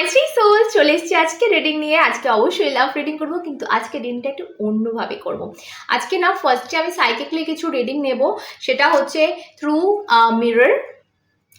মাই three soul চলে এসেছি আজকে রিডিং নিয়ে আজকে অবশ্যই লাভ রিডিং করব, কিন্তু আজকে দিনটা একটু অন্যভাবে করব। আজকে না ফার্স্টে আমি সাইকেলে কিছু রিডিং নেব, সেটা হচ্ছে থ্রু মিরর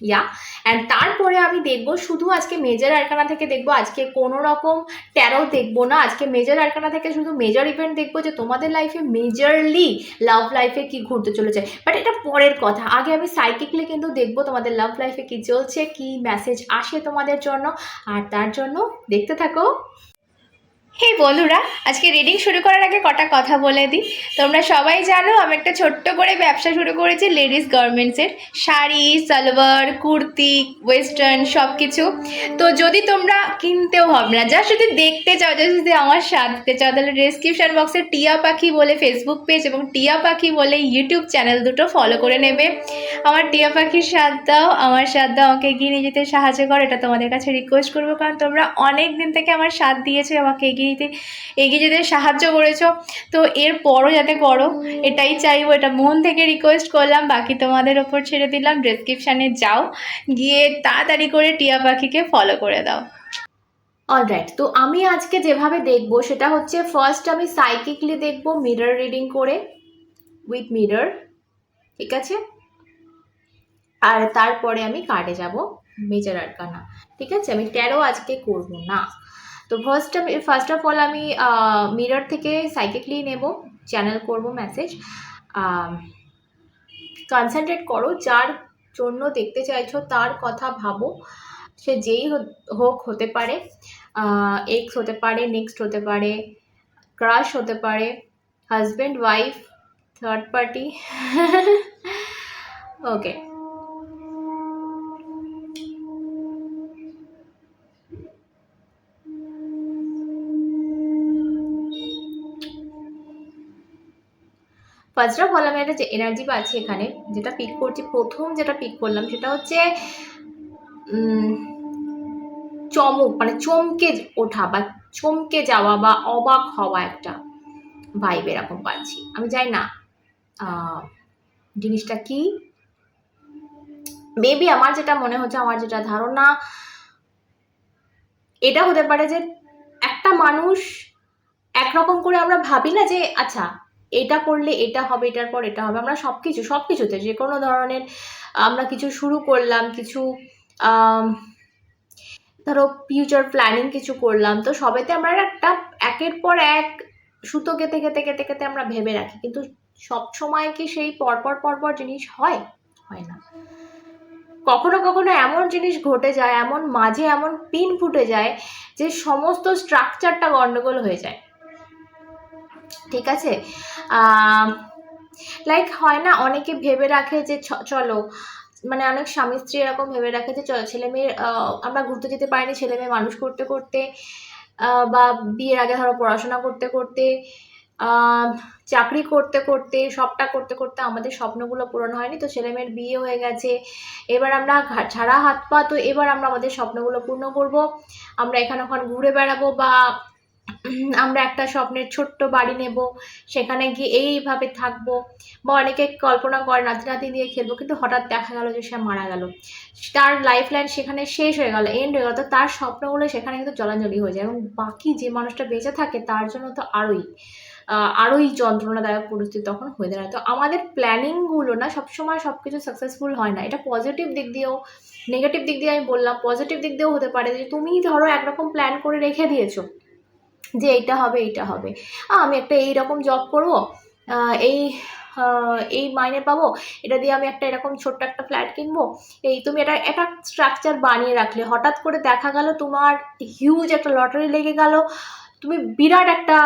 ইয়া। অ্যান্ড তারপরে আমি দেখব শুধু আজকে মেজর আরকানা থেকে দেখব, আজকে কোনো রকম ট্যারো দেখব না। আজকে মেজর আরকানা থেকে শুধু মেজর ইভেন্ট দেখব যে তোমাদের লাইফে মেজরলি লাভ লাইফে কি ঘুরতে চলেছে। বাট এটা পরের কথা। আগে আমি সাইকিকলি কিন্তু দেখব তোমাদের লাভ লাইফে কি চলছে, কি মেসেজ আসে তোমাদের জন্য। আর তার জন্য দেখতে থাকো। হে বন্ধুরা, আজকে রিডিং শুরু করার আগে কটা কথা বলে দিই। তোমরা সবাই জানো, আমি একটা ছোট্ট করে ব্যবসা শুরু করেছি লেডিস গার্মেন্টসের শাড়ি, সালোয়ার, কুর্তি ওয়েস্টার্ন সব কিছু তো যদি তোমরা কিনতেও হবে না যা যদি দেখতে চাও যদি আমার সাথে চাও, তাহলে ডিসক্রিপশন বক্সে টিয়া পাখি বলে ফেসবুক পেজ এবং টিয়া পাখি বলে ইউটিউব চ্যানেল দুটো ফলো করে নেবে। আমার টিয়া পাখির সাথ দাও আমার সাথ দাও আমাকে এগিয়ে নিয়ে যেতে সাহায্য করো, এটা তোমাদের কাছে রিকোয়েস্ট করব, কারণ তোমরা অনেক দিন থেকে আমার সাথ দিয়েছ, আমাকে এগিয়ে নিতে এগিয়ে যেতে সাহায্য করেছ। তো এর পরও যাতে করো, এটাই চাইব, এটা মন থেকে রিকোয়েস্ট করলাম, বাকি তোমাদের ওপর ছেড়ে দিলাম ডেসক্রিপশানে যাও, গিয়ে তাড়াতাড়ি করে টিয়া পাখিকে ফলো করে দাও। অলরাইট তো আমি আজকে যেভাবে দেখব, সেটা হচ্ছে ফার্স্ট আমি সাইকিকলি দেখব মিরর রিডিং করে উইথ মিরর ঠিক আছে? আর তারপরে আমি কার্ডে যাব মেজার আরকানা ঠিক আছে? আমি ট্যারো আজকে করব না। তো ফার্স্ট আমি ফার্স্ট অফ অল আমি মিরর থেকে সাইকেকলি নেব চ্যানেল করব মেসেজ কনসেন্ট্রেট করো, যার জন্য দেখতে চাইছো, তার কথা ভাবো, সে যেই হোক হতে পারে এক্স হতে পারে নেক্সট হতে পারে ক্রাশ হতে পারে husband wife third party okay first of all আমি একটা যে এনার্জি পাচ্ছি এখানে, যেটা পিক করছি, প্রথম যেটা পিক করলাম সেটা হচ্ছে চমক মানে চমকে ওঠা বা চমকে যাওয়া বা অবাক হওয়া একটা ভাইব এরকম পাচ্ছি। আমি যাই না জিনিসটা কি? মেবি আমার যেটা মনে হচ্ছে, আমার যেটা ধারণা, এটা হতে পারে যে একটা মানুষ একরকম করে আমরা ভাবি না যে আচ্ছা এটা করলে এটা হবে, এটার পর এটা হবে। আমরা সব কিছু সব কিছুতে যে কোনো ধরনের আমরা কিছু শুরু করলাম, কিছু ধরো ফিউচার প্ল্যানিং কিছু করলাম, তো সবেতে আমরা একটা একের পর এক সুতো কেটে কেটে কেটে কেটে আমরা ভেবে রাখি। কিন্তু সব সময় কি সেই পরপর পরপর জিনিস হয়? হয় না। কখনো কখনো এমন জিনিস ঘটে যায়, এমন মাঝে এমন পিন ফুটে যায় যে সমস্ত স্ট্রাকচারটা গন্ডগোল হয়ে যায়। ঠিক আছে? লাইক হয় না, অনেকে ভেবে রাখে যে চলো। মানে অনেক স্বামী স্ত্রী এরকম ভেবে রাখে যে, চলো, ছেলে মেয়ের আমরা ঘুরতে যেতে পারিনি, ছেলে মেয়ে মানুষ করতে করতে বা বিয়ের আগে ধরো পড়াশোনা করতে করতে চাকরি করতে করতে, সবটা করতে করতে আমাদের স্বপ্নগুলো পূরণ হয়নি। তো ছেলে মেয়ের বিয়ে হয়ে গেছে। এবার আমরা ছাড়া হাত পা, তো এবার আমরা আমাদের স্বপ্নগুলো পূর্ণ করব। আমরা এখানে ওখানে ঘুরে বেড়াবো বা আমরা একটা স্বপ্নের ছোট্ট বাড়ি নেব, সেখানে গিয়ে এইভাবে থাকব। বা অনেকে কল্পনা করে নাতি নাতি দিয়ে খেলব, কিন্তু হঠাৎ দেখা গেল যে সে মারা গেল। তার লাইফ লাইন সেখানে শেষ হয়ে গেল এন্ড হয়ে গেল। তো তার স্বপ্নগুলো সেখানে কিন্তু জলাঞ্জলি হয়ে যায়। এবং বাকি যে মানুষটা বেঁচে থাকে, তার জন্য তো আরোই আরোই যন্ত্রণাদায়ক পরিস্থিতি তখন হয়ে দাঁড়ায়। তো আমাদের প্ল্যানিংগুলো না, সবসময় সব কিছু সাকসেসফুল হয় না। এটা পজিটিভ দিক দিয়েও নেগেটিভ দিক দিয়ে আমি বললাম পজিটিভ দিক দিয়েও হতে পারে যে, তুমি ধরো একরকম প্ল্যান করে রেখে দিয়েছ। যে এইটা হবে এইটা হবে। আমি একটা এই রকম জব করব এই এই মাইনে পাবো, এটা দিয়ে আমি একটা এরকম ছোট্ট একটা ফ্ল্যাট কিনবো। এই তুমি এটা, একটা স্ট্রাকচার বানিয়ে রাখলে। হঠাৎ করে দেখা গেল তোমার হিউজ একটা লটারি লেগে গেল, তুমি বিরাট একটা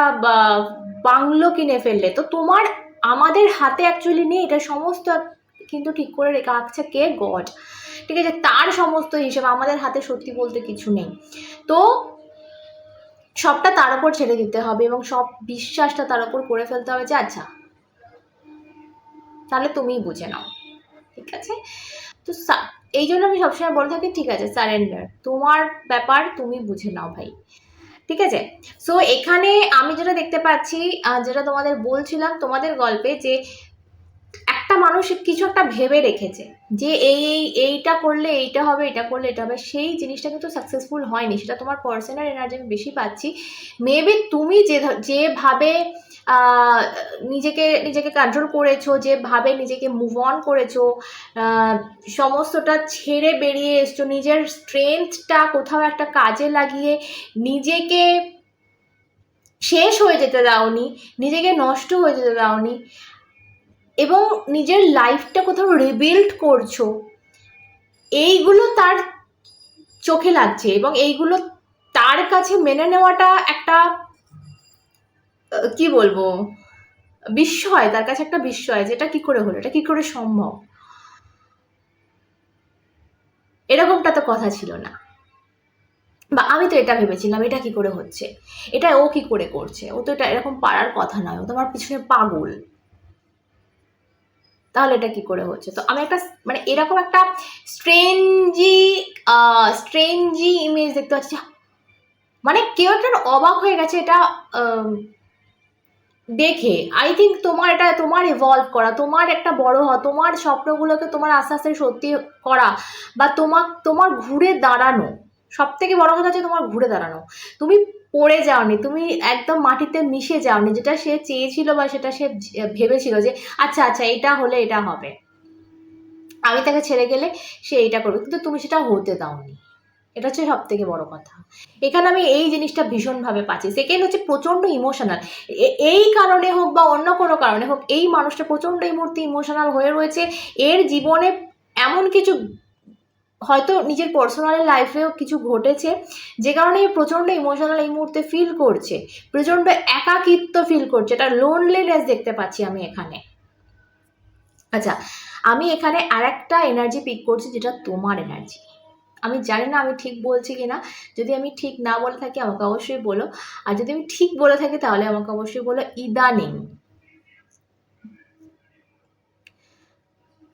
বাংলো কিনে ফেললে। তো তোমার, আমাদের হাতে অ্যাকচুয়ালি নেই, এটা সমস্ত কিন্তু ঠিক করে রেখে রাখছে কে? গড ঠিক আছে? তার সমস্ত হিসেবে আমাদের হাতে সত্যি বলতে কিছু নেই। তো সবটা তার উপর ছেড়ে দিতে হবে এবং সব বিশ্বাসটা তার উপর করে ফেলতে হবে যে আচ্ছা তাহলে তুমিই বুঝে নাও, ঠিক আছে? তো এই জন্য আমি সবসময় বলে থাকি, ঠিক আছে সারেন্ডার তোমার ব্যাপার তুমি বুঝে নাও ভাই, ঠিক আছে? সো এখানে আমি যেটা দেখতে পাচ্ছি যেটা তোমাদের বলছিলাম তোমাদের গল্পে যে একটা মানুষ কিছু একটা ভেবে রেখেছে যে এই এই, এইটা করলে এইটা হবে, এটা করলে এটা হবে, সেই জিনিসটা কিন্তু সাকসেসফুল হয়নি। সেটা তোমার পার্সোনাল এনার্জি আমি বেশি পাচ্ছি। মেবি তুমি যে যেভাবে নিজেকে নিজেকে কন্ট্রোল করেছ যেভাবে নিজেকে মুভ অন করেছ সমস্তটা ছেড়ে বেরিয়ে এসছো, নিজের স্ট্রেংথটা কোথাও একটা কাজে লাগিয়ে নিজেকে শেষ হয়ে যেতে দাওনি, নিজেকে নষ্ট হয়ে যেতে দাওনি এবং নিজের লাইফটা কোথাও রিবিল্ড করছ, এইগুলো তার চোখে লাগছে এবং এইগুলো তার কাছে মেনে নেওয়াটা একটা কি বলব, বিস্ময়, তার কাছে একটা বিস্ময় যেটা কি করে হলো, এটা কি করে সম্ভব? এরকমটা তো কথা ছিল না। বা আমি তো এটা ভেবেছিলাম, এটা কি করে হচ্ছে? এটা ও কি করে করছে? ও তো এটা এরকম পারার কথা নয়, ও তো আমার পিছনে পাগল। তাহলে এটা কি করে হচ্ছে? তো আমি একটা মানে এরকম একটা স্ট্রেঞ্জি স্ট্রেঞ্জি ইমেজ দেখতে পাচ্ছি। মানে কেউ একটা অবাক হয়ে গেছে এটা দেখে। আই থিঙ্ক তোমার এটা, তোমার ইভলভ করা, তোমার একটা বড় হওয়া, তোমার স্বপ্নগুলোকে তোমার আস্তে আস্তে সত্যি করা বা তোমার তোমার ঘুরে দাঁড়ানো। সব থেকে বড় কথা হচ্ছে তোমার ঘুরে দাঁড়ানো। তুমি পড়ে যাওনি, তুমি একদম মাটিতে মিশে যাওনি, যেটা সে চেয়েছিল বা সেটা সে ভেবেছিল যে আচ্ছা আচ্ছা এটা হলে এটা হবে। আমি তাকে ছেড়ে গেলে সে এটা করবে। কিন্তু তুমি সেটা হতে দাওনি। এটা হচ্ছে সব থেকে বড় কথা। এখানে আমি এই জিনিসটা ভীষণভাবে পাচ্ছি। সেকেন্ড হচ্ছে প্রচণ্ড ইমোশনাল এই কারণে হোক বা অন্য কোনো কারণে হোক, এই মানুষটা প্রচণ্ড এই মুহূর্তে ইমোশনাল হয়ে রয়েছে। এর জীবনে এমন কিছু হয়তো নিজের পার্সোনাল লাইফেও কিছু ঘটেছে, যে কারণে প্রচণ্ড ইমোশনাল এই মুহূর্তে ফিল করছে, প্রচণ্ড একাকিত্ব ফিল করছে, এটা লোনলিনেস দেখতে পাচ্ছি আমি এখানে। আচ্ছা আমি এখানে আর একটা এনার্জি পিক করছি, যেটা তোমার এনার্জি আমি জানি না আমি ঠিক বলছি কিনা, যদি আমি ঠিক না বলে থাকি আমাকে অবশ্যই বলো, আর যদি আমি ঠিক বলে থাকি তাহলে আমাকে অবশ্যই বলো ইদানিং।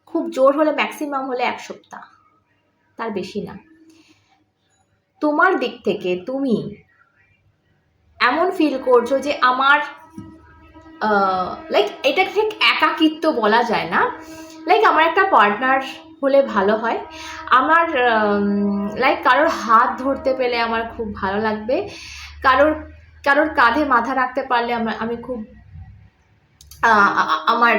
খুব জোর হলে ম্যাক্সিমাম হলে এক সপ্তাহ। তার বেশি না। তোমার দিক থেকে তুমি এমন ফিল করছ যে আমার লাইক এটা ঠিক একাকিত্ব বলা যায় না। লাইক আমার একটা পার্টনার হলে ভালো হয়। আমার লাইক কারোর হাত ধরতে পেলে আমার খুব ভালো লাগবে। কারোর কারোর কাঁধে মাথা রাখতে পারলে আমার, আমি খুব আমার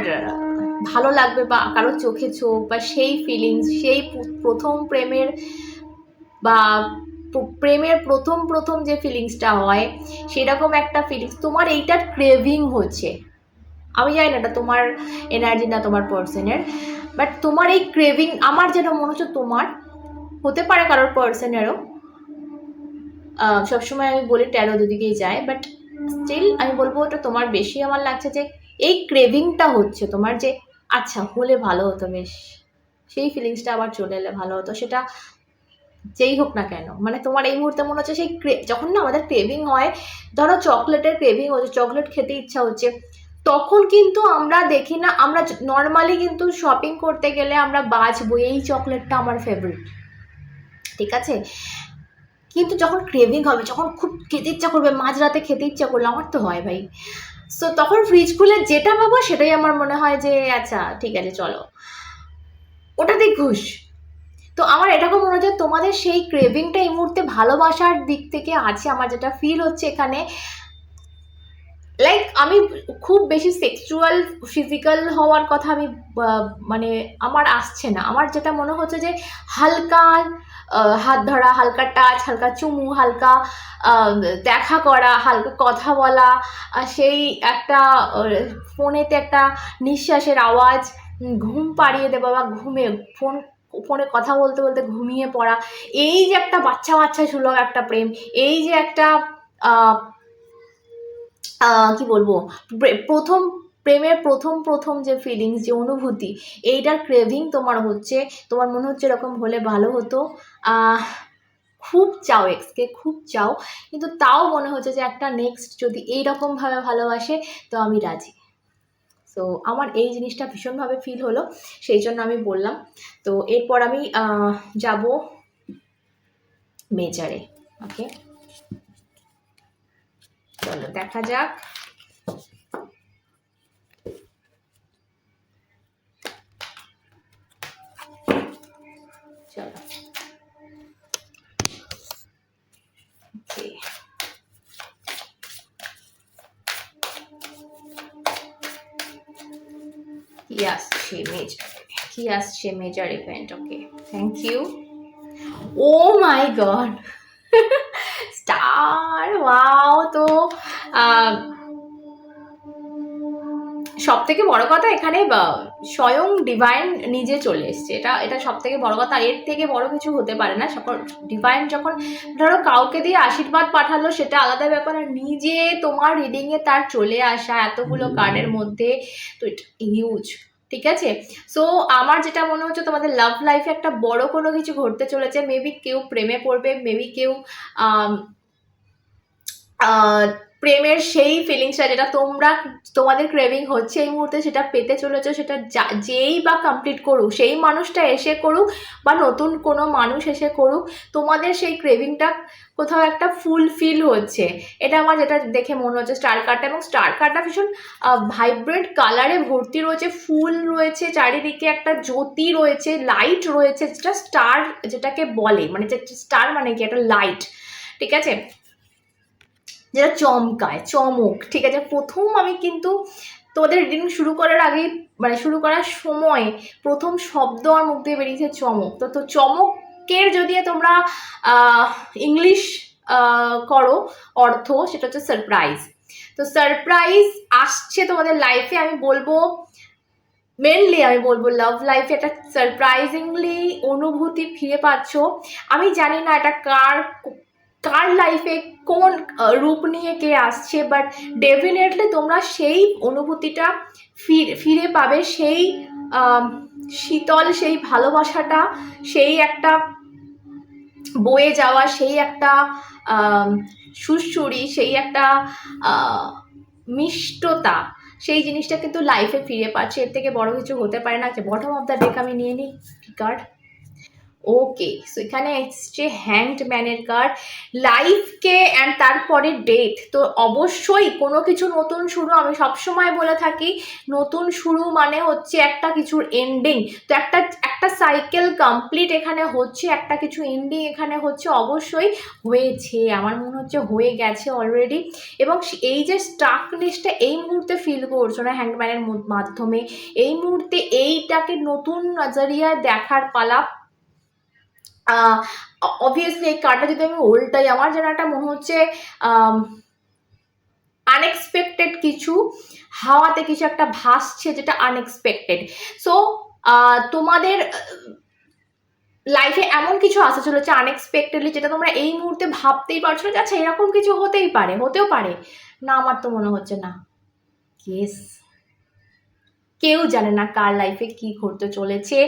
ভালো লাগবে বা কারোর চোখে চোখ বা সেই ফিলিংস সেই প্রথম প্রেমের বা প্র- প্রেমের প্রথম প্রথম যে ফিলিংসটা হয়, সেরকম একটা ফিলিংস তোমার এইটার ক্রেভিং হচ্ছে। আমি জানি না এটা তোমার এনার্জি না তোমার পার্সনের বাট তোমার এই ক্রেভিং আমার যেটা মনে হচ্ছে তোমার, হতে পারে কারোর পার্সনেরও সবসময় আমি বলি ট্যারো দুদিকেই যায় বাট স্টিল আমি বলব ওটা তোমার বেশি আমার লাগছে যে, এই ক্রেভিংটা হচ্ছে, তোমার যে আচ্ছা হলে ভালো হতো বেশ। সেই ফিলিংসটা আবার চলে এলে ভালো হতো। সেটা যেই হোক না কেন। মানে তোমার এই মুহূর্তে মনে হচ্ছে সেই যখন না আমাদের ক্রেভিং হয়, ধরো চকলেটের ক্রেভিং হচ্ছে চকলেট খেতে ইচ্ছা হচ্ছে, তখন কিন্তু আমরা দেখি না, আমরা নর্মালি কিন্তু শপিং করতে গেলে আমরা বাছবো এই চকলেটটা আমার ফেভারিট ঠিক আছে? কিন্তু যখন ক্রেভিং হবে, যখন খুব খেতে ইচ্ছা করবে, মাঝরাতে খেতে ইচ্ছা করল, আমার তো হয় ভাই। সো তখন ফ্রিজ খুলে যেটা পাবো সেটাই আমার মনে হয় যে আচ্ছা ঠিক আছে, চলো। ওটাতেই খুশ তো আমার এরকম মনে হচ্ছে তোমাদের সেই ক্রেভিংটা এই মুহূর্তে ভালোবাসার দিক থেকে আছে, আমার যেটা ফিল হচ্ছে এখানে। লাইক আমি খুব বেশি সেক্সুয়াল ফিজিক্যাল হওয়ার কথা আমি মানে আমার আসছে না। আমার যেটা মনে হচ্ছে যে, হালকা হাত ধরা, হালকা টাচ হালকা চুমু, হালকা দেখা করা, হালকা কথা বলা সেই একটা ফোনেতে একটা নিঃশ্বাসের আওয়াজ ঘুম পাড়িয়ে দেওয়া বা ঘুমে, ফোন, ফোনে কথা বলতে বলতে ঘুমিয়ে পড়া, এই যে একটা বাচ্চা বাচ্চা সুলভ একটা প্রেম, এই যে একটা কি বলব প্রথম প্রেমের প্রথম প্রথম যে ফিলিংস যে অনুভূতি, এইটার ক্রেভিং তোমার হচ্ছে, তোমার মনে হচ্ছে এরকম হলে ভালো হতো। খুব চাও এক্সকে খুব চাও, কিন্তু তাও মনে হচ্ছে যে একটা নেক্সট যদি এইরকমভাবে ভালোবাসে, তো আমি রাজি। সো আমার এই জিনিসটা ভীষণভাবে ফিল হলো, সেই জন্য আমি বললাম। তো এরপর আমি যাব মেজারে ওকে চলো, দেখা যাক। Yes, चलो He has she major event. Okay. Thank you. Oh my god. Star. Wow. So সব থেকে বড় কথা এখানে স্বয়ং ডিভাইন নিজে চলে এসছে। এটা এটা সব থেকে বড় কথা। এর থেকে বড় কিছু হতে পারে না। সকল ডিভাইন যখন ধরো কাউকে দিয়ে আশীর্বাদ পাঠালো সেটা আলাদা ব্যাপার। আর নিজে তোমার রিডিংয়ে তার চলে আসা এতগুলো কার্ডের মধ্যে তো এটা হিউজ ঠিক আছে? সো আমার যেটা মনে হচ্ছে তোমাদের লাভ লাইফে একটা বড় কোনো কিছু ঘটতে চলেছে। মেবি কেউ প্রেমে পড়বে মেবি কেউ প্রেমের সেই ফিলিংসটা যেটা তোমরা, তোমাদের ক্রেভিং হচ্ছে এই মুহূর্তে, সেটা পেতে চলেছো, সেটা যেই বা কমপ্লিট করুক, সেই মানুষটা এসে করুক বা নতুন কোনো মানুষ এসে করুক, তোমাদের সেই ক্রেভিংটা কোথাও একটা ফুলফিল হচ্ছে। এটা আমার যেটা দেখে মনে হচ্ছে স্টার কার্ডটা এবং স্টার কার্ডটা ভীষণ ভাইব্রেন্ট কালারে ভর্তি রয়েছে, ফুল রয়েছে, চারিদিকে একটা জ্যোতি রয়েছে লাইট রয়েছে, যেটা স্টার যেটাকে বলে মানে স্টার মানে কি? একটা লাইট ঠিক আছে? যেটা চমকায়, চমক, ঠিক আছে? প্রথম আমি কিন্তু তোমাদের রিডিং শুরু করার আগে মানে শুরু করার সময় প্রথম শব্দ আমার মুখ দিয়ে বেরিয়েছে চমক। তো তো চমকের যদি তোমরা ইংলিশ করো, অর্থ, সেটা হচ্ছে সারপ্রাইজ তো সারপ্রাইজ আসছে তোমাদের লাইফে আমি বলব মেনলি আমি বলব লাভ লাইফে একটা সারপ্রাইজিংলি অনুভূতি ফিরে পাচ্ছ। আমি জানি না এটা কার কার লাইফে কোন রূপ নিয়ে কে আসছে? বাট ডেফিনেটলি তোমরা সেই অনুভূতিটা ফিরে পাবে, সেই শীতল, সেই ভালোবাসাটা, সেই একটা বয়ে যাওয়া, সেই একটা সুরসুরি সেই একটা মিষ্টতা, সেই জিনিসটা কিন্তু লাইফে ফিরে পাচ্ছে। এর থেকে বড় কিছু হতে পারে না। যে বটম অফ দ্য ডেক আমি নিয়ে নিই। কার্ড ওকে সো এখানে এসছে হ্যান্ড ম্যানের কার্ড লাইফকে অ্যান্ড তারপরে ডেথ তো অবশ্যই কোনো কিছু নতুন শুরু আমি সবসময় বলে থাকি, নতুন শুরু মানে হচ্ছে একটা কিছুর এন্ডিং তো একটা একটা সাইকেল কমপ্লিট এখানে হচ্ছে, একটা কিছু এন্ডিং এখানে হচ্ছে অবশ্যই হয়েছে, আমার মনে হচ্ছে হয়ে গেছে অলরেডি এবং এই যে স্টাকনেসটা এই মুহূর্তে ফিল করছ না হ্যান্ডম্যানের মাধ্যমে, এই মুহূর্তে এইটাকে নতুন নজরিয়ায় দেখার পালা অবভিয়াসলি এই কার্ডটা যদি আমি উল্টাই, আমার যেন একটা মনে হচ্ছে আনএক্সপেক্টেড কিছু, হাওয়াতে কিছু একটা ভাসছে যেটা আনএক্সপেক্টেড সো তোমাদের লাইফে এমন কিছু আসা চলেছে আনএক্সপেক্টেডলি যেটা তোমরা এই মুহূর্তে ভাবতেই পারছ না আচ্ছা এরকম কিছু হতেই পারে, হতেও পারে। না, আমার তো মনে হচ্ছে না। কেস কেউ জানে না কার লাইফে কি ঘটতে চলেছে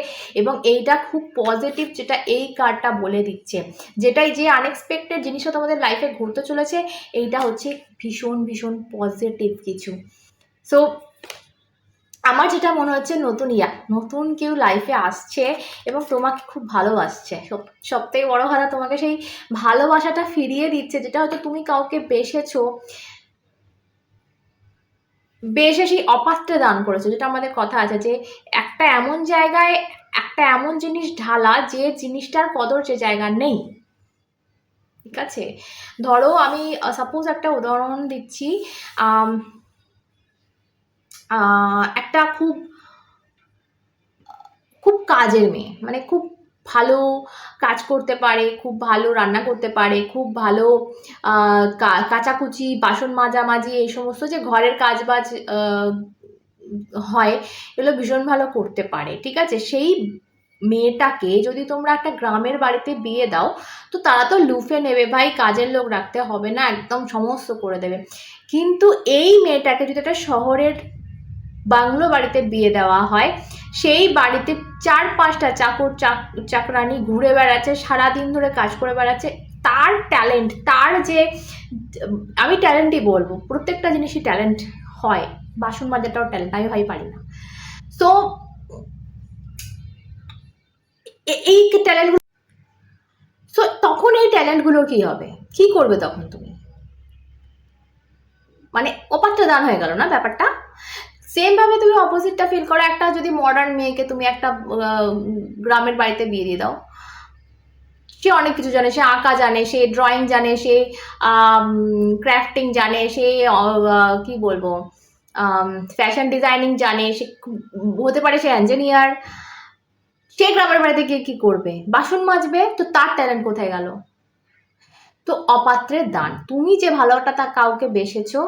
এবং এইটা খুব পজিটিভ যেটা এই কার্ডটা বলে দিচ্ছে। যেটাই যে আনএক্সপেক্টেড জিনিসটা তোমাদের লাইফে ঘটতে চলেছে, এইটা হচ্ছে ভীষণ ভীষণ পজিটিভ কিছু। সো আমার যেটা মনে হচ্ছে নতুন ইয়া নতুন কেউ লাইফে আসছে এবং তোমাকে খুব ভালোবাসছে। সব থেকে বড়ো কথা তোমাকে সেই ভালোবাসাটা ফিরিয়ে দিচ্ছে, যেটা হয়তো তুমি কাউকে বেসেছো। বেশে সেই অপাত্রে দান করেছে, যেটা আমাদের কথা আছে যে একটা এমন জায়গায় একটা এমন জিনিস ঢালা যে জিনিসটার কদর যে জায়গা নেই। ঠিক আছে? ধরো আমি সাপোজ একটা উদাহরণ দিচ্ছি একটা খুব খুব কাজের মেয়ে মানে খুব ভালো কাজ করতে পারে, খুব ভালো রান্না করতে পারে, খুব ভালো কাচাকুচি, বাসন মাজামাজি, এই সমস্ত যে ঘরের কাজ বাজ হয়, এগুলো ভীষণ ভালো করতে পারে, ঠিক আছে? সেই মেয়েটাকে যদি তোমরা একটা গ্রামের বাড়িতে বিয়ে দাও, তো তারা তো লুফে নেবে, ভাই কাজের লোক রাখতে হবে না, একদম সমস্ত করে দেবে। কিন্তু এই মেয়েটাকে যদি একটা শহরের বাংলো বাড়িতে বিয়ে দেওয়া হয় সেই বাড়িতে চার পাঁচটা চাকর চাক- চাকরানি ঘুরে বেড়াচ্ছে, সারাদিন ধরে কাজ করে বেড়াচ্ছে। তার ট্যালেন্ট তার যে, আমি ট্যালেন্টই বলব, প্রত্যেকটা জিনিসই ট্যালেন্ট হয়, বাসন মাজাটাও ট্যালেন্ট আমি ভাই পারি না। সো এই ট্যালেন্টগুলো সো তখন এই ট্যালেন্টগুলো কি হবে? কি করবে তখন তুমি? মানে অপাত্র দান হয়ে গেল না ব্যাপারটা? সেম ভাবে তুমি অপোজিটটা ফিল করো, একটা যদি মডার্ন মেয়েকে তুমি একটা গ্রামের বাড়িতে বিয়ে দিয়ে দাও। সে অনেক কিছু জানে, সে আঁকা জানে, সে ড্রয়িং জানে, সে ক্রাফটিং জানে, সে কি বলব ফ্যাশন ডিজাইনিং জানে, সে হতে পারে সে ইঞ্জিনিয়ার সে গ্রামের বাড়িতে গিয়ে কি করবে? বাসন মাজবে, তো তার ট্যালেন্ট কোথায় গেল? তো অপাত্রের দান। তুমি যে ভালোটা তা কাউকে বেসেছো,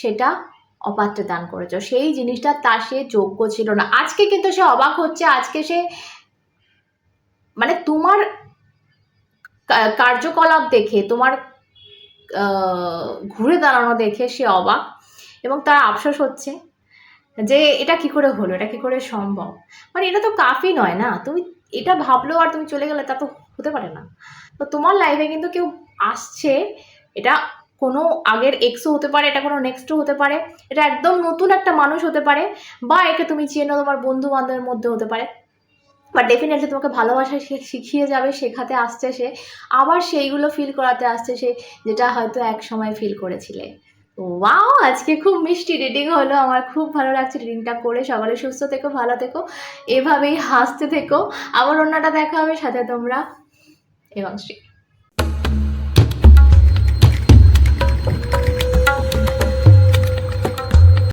সেটা অপাত্রে দান করেছ। সেই জিনিসটা তার সে যোগ্য ছিল না। আজকে কিন্তু সে অবাক হচ্ছে। আজকে সে মানে তোমার কার্যকলাপ দেখে, তোমার ঘুরে দাঁড়ানো দেখে সে অবাক এবং তার আফসোস হচ্ছে যে এটা কি করে হলো? এটা কি করে সম্ভব? মানে এটা তো কাফি নয় না? তুমি এটা ভাবলো আর তুমি চলে গেলে তা তো হতে পারে না। তো তোমার লাইফে কিন্তু কেউ আসছে, এটা কোনো আগের এক্সও হতে পারে, এটা কোনো নেক্সটও হতে পারে, এটা একদম নতুন একটা মানুষ হতে পারে বা একে তুমি চেনো তোমার বন্ধু বান্ধবের মধ্যে হতে পারে। বা ডেফিনেটলি তোমাকে ভালোবাসা শিখিয়ে যাবে, শেখাতে আসছে সে, আবার সেইগুলো ফিল করাতে আসছে সে, যেটা হয়তো এক সময় ফিল করেছিলে। ওয়াও আজকে খুব মিষ্টি রিডিং হলো, আমার খুব ভালো লাগছে রিডিংটা করে, সকালে সুস্থ থেকো, ভালো থেকো, এভাবেই হাসতে থেকো। আবার অন্যটা দেখা হবে, সাথে তোমরা, এবং শ্রী